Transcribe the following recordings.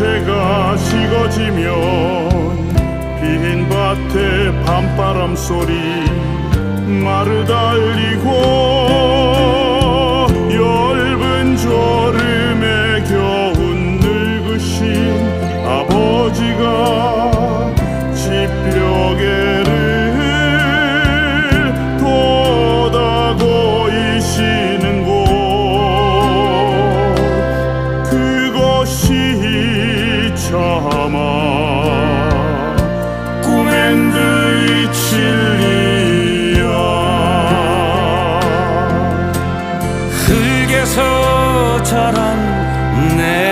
제가 식어지면 빈 밭에 밤바람 소리 마르달리고 Never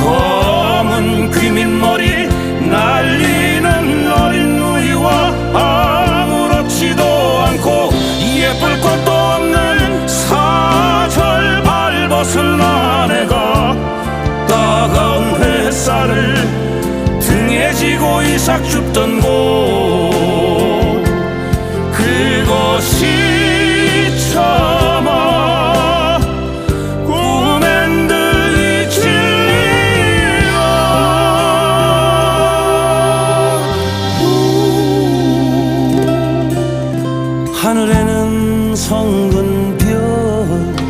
검은 귀민머리 날리는 어린 누이와 아무렇지도 않고 예쁠 것도 없는 사절 발벗은 아내가 따가운 햇살을 등에 지고 이삭 줍던 곳 하늘에는 성근 별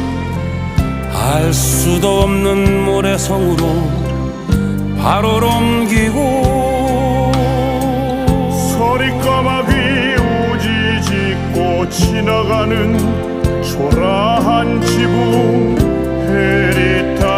알 수도 없는 모래성으로 바로 옮기고 서리까마귀 우지 짓고 지나가는 초라한 지붕 해리타